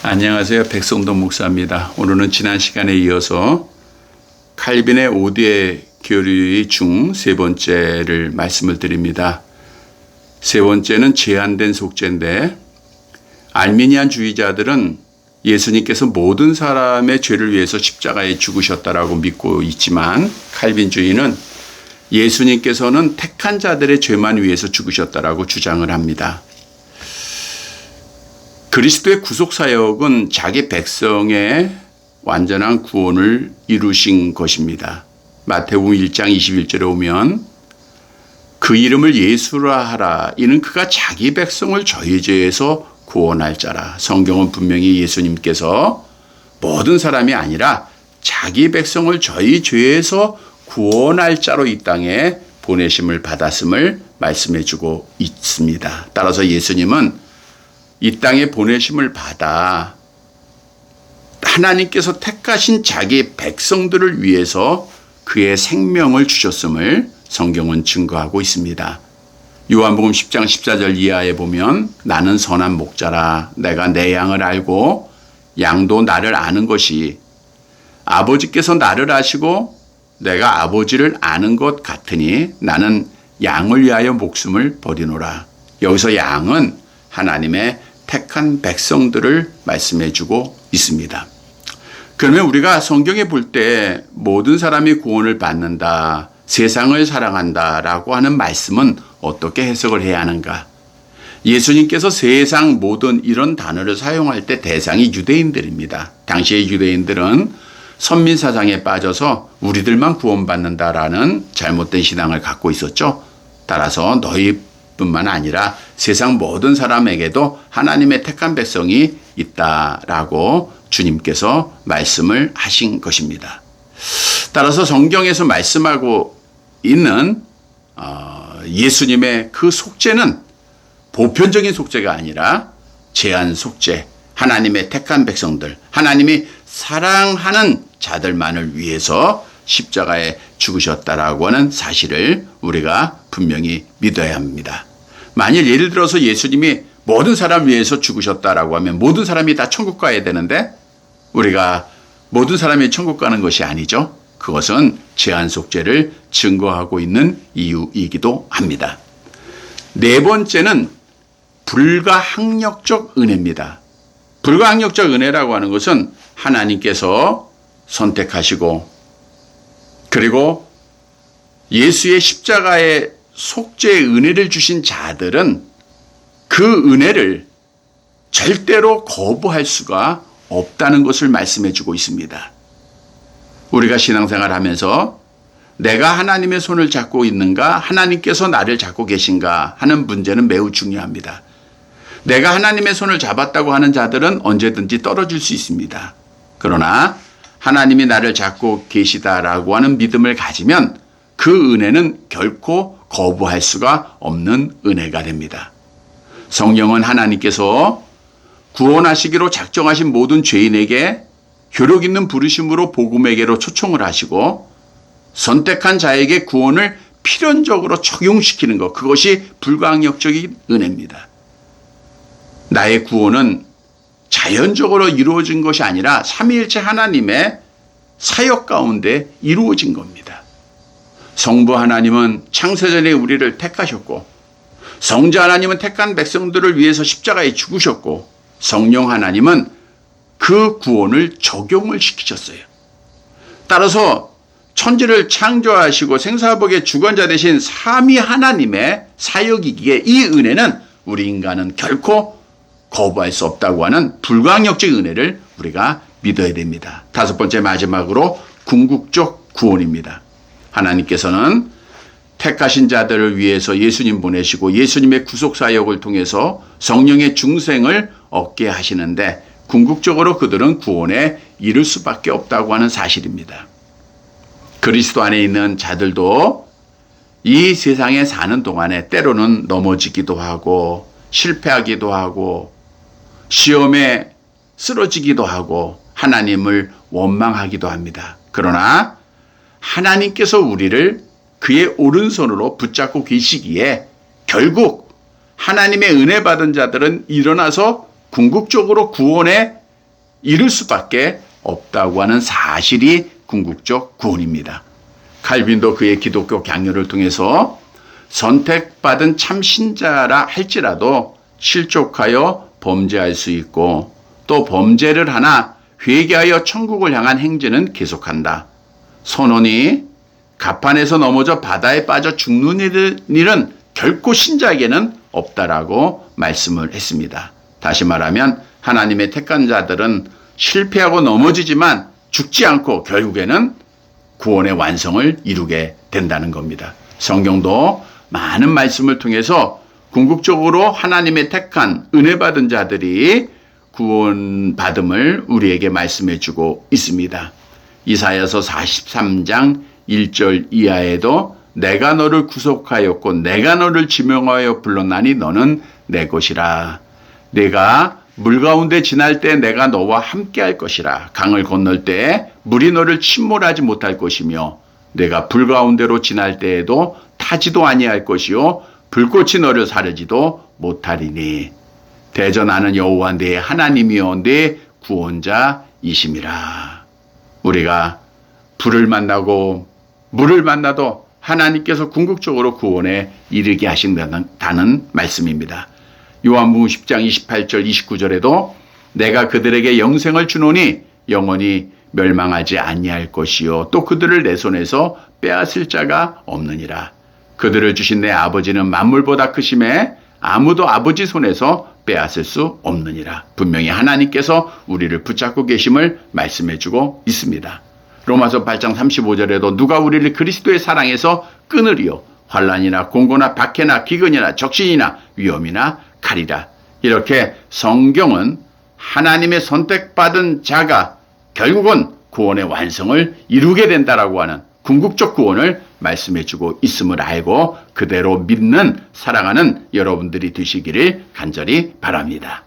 안녕하세요. 백성동 목사입니다. 오늘은 지난 시간에 이어서 칼빈의 오디의 교리 중세 번째를 말씀을 드립니다. 세 번째는 제한된 속죄인데 알미니안 주의자들은 예수님께서 모든 사람의 죄를 위해서 십자가에 죽으셨다라고 믿고 있지만 칼빈 주의는 예수님께서는 택한 자들의 죄만 위해서 죽으셨다라고 주장을 합니다. 그리스도의 구속 사역은 자기 백성의 완전한 구원을 이루신 것입니다. 마태복음 1장 21절에 오면 그 이름을 예수라 하라 이는 그가 자기 백성을 저희 죄에서 구원할 자라. 성경은 분명히 예수님께서 모든 사람이 아니라 자기 백성을 저희 죄에서 구원할 자로 이 땅에 보내심을 받았음을 말씀해 주고 있습니다. 따라서 예수님은 이 땅에 보내심을 받아 하나님께서 택하신 자기 백성들을 위해서 그의 생명을 주셨음을 성경은 증거하고 있습니다. 요한복음 10장 14절 이하에 보면 나는 선한 목자라 내가 내 양을 알고 양도 나를 아는 것이 아버지께서 나를 아시고 내가 아버지를 아는 것 같으니 나는 양을 위하여 목숨을 버리노라. 여기서 양은 하나님의 택한 백성들을 말씀해 주고 있습니다. 그러면 우리가 성경에 볼 때 모든 사람이 구원을 받는다, 세상을 사랑한다 라고 하는 말씀은 어떻게 해석을 해야 하는가? 예수님께서 세상 모든 이런 단어를 사용할 때 대상이 유대인들입니다. 당시의 유대인들은 선민 사상에 빠져서 우리들만 구원받는다라는 잘못된 신앙을 갖고 있었죠. 따라서 너희 뿐만 아니라 세상 모든 사람에게도 하나님의 택한 백성이 있다라고 주님께서 말씀을 하신 것입니다. 따라서 성경에서 말씀하고 있는 어, 예수님의 그 속죄는 보편적인 속죄가 아니라 제한 속죄, 하나님의 택한 백성들, 하나님이 사랑하는 자들만을 위해서 십자가에 죽으셨다라고 하는 사실을 우리가 분명히 믿어야 합니다. 만일 예를 들어서 예수님이 모든 사람 위해서 죽으셨다라고 하면 모든 사람이 다 천국 가야 되는데 우리가 모든 사람이 천국 가는 것이 아니죠. 그것은 제한 속죄를 증거하고 있는 이유이기도 합니다. 네 번째는 불가항력적 은혜입니다. 불가항력적 은혜라고 하는 것은 하나님께서 선택하시고 그리고 예수의 십자가의 속죄의 은혜를 주신 자들은 그 은혜를 절대로 거부할 수가 없다는 것을 말씀해 주고 있습니다. 우리가 신앙생활 하면서 내가 하나님의 손을 잡고 있는가, 하나님께서 나를 잡고 계신가 하는 문제는 매우 중요합니다. 내가 하나님의 손을 잡았다고 하는 자들은 언제든지 떨어질 수 있습니다. 그러나 하나님이 나를 잡고 계시다라고 하는 믿음을 가지면 그 은혜는 결코 거부할 수가 없는 은혜가 됩니다. 성령은 하나님께서 구원하시기로 작정하신 모든 죄인에게 효력 있는 부르심으로 복음에게로 초청을 하시고 선택한 자에게 구원을 필연적으로 적용시키는 것 그것이 불가항력적인 은혜입니다. 나의 구원은 자연적으로 이루어진 것이 아니라 삼위일체 하나님의 사역 가운데 이루어진 겁니다. 성부 하나님은 창세전에 우리를 택하셨고 성자 하나님은 택한 백성들을 위해서 십자가에 죽으셨고 성령 하나님은 그 구원을 적용을 시키셨어요. 따라서 천지를 창조하시고 생사복의 주관자 되신 삼위 하나님의 사역이기에 이 은혜는 우리 인간은 결코 거부할 수 없다고 하는 불광역적 은혜를 우리가 믿어야 됩니다. 다섯 번째 마지막으로 궁극적 구원입니다. 하나님께서는 택하신 자들을 위해서 예수님 보내시고 예수님의 구속 사역을 통해서 성령의 중생을 얻게 하시는데 궁극적으로 그들은 구원에 이를 수밖에 없다고 하는 사실입니다. 그리스도 안에 있는 자들도 이 세상에 사는 동안에 때로는 넘어지기도 하고 실패하기도 하고 시험에 쓰러지기도 하고 하나님을 원망하기도 합니다. 그러나 하나님께서 우리를 그의 오른손으로 붙잡고 계시기에 결국 하나님의 은혜 받은 자들은 일어나서 궁극적으로 구원에 이룰 수밖에 없다고 하는 사실이 궁극적 구원입니다. 칼빈도 그의 기독교 강요를 통해서 선택받은 참 신자라 할지라도 실족하여 범죄할 수 있고 또 범죄를 하나 회개하여 천국을 향한 행진은 계속한다. 선원이 갑판에서 넘어져 바다에 빠져 죽는 일은 결코 신자에게는 없다라고 말씀을 했습니다. 다시 말하면 하나님의 택한 자들은 실패하고 넘어지지만 죽지 않고 결국에는 구원의 완성을 이루게 된다는 겁니다. 성경도 많은 말씀을 통해서 궁극적으로 하나님의 택한 은혜 받은 자들이 구원 받음을 우리에게 말씀해 주고 있습니다. 이사야서 43장 1절 이하에도 내가 너를 구속하였고 내가 너를 지명하여 불렀나니 너는 내 것이라. 내가 물 가운데 지날 때 내가 너와 함께 할 것이라. 강을 건널 때 물이 너를 침몰하지 못할 것이며 내가 불 가운데로 지날 때에도 타지도 아니할 것이요 불꽃이 너를 사르지도 못하리니 대전하는 여호와 내 하나님이여 내 구원자이심이라. 우리가 불을 만나고 물을 만나도 하나님께서 궁극적으로 구원에 이르게 하신다는 말씀입니다. 요한복음 10장 28절 29절에도 내가 그들에게 영생을 주노니 영원히 멸망하지 아니할 것이요 또 그들을 내 손에서 빼앗을 자가 없느니라. 그들을 주신 내 아버지는 만물보다 크심에 아무도 아버지 손에서 빼앗을 수 없느니라. 분명히 하나님께서 우리를 붙잡고 계심을 말씀해 주고 있습니다. 로마서 8장 35절에도 누가 우리를 그리스도의 사랑에서 끊으리요 환란이나 공고나 박해나 기근이나 적신이나 위험이나 칼이라. 이렇게 성경은 하나님의 선택받은 자가 결국은 구원의 완성을 이루게 된다라고 하는 궁극적 구원을 말씀해 주고 있음을 알고 그대로 믿는 사랑하는 여러분들이 되시기를 간절히 바랍니다.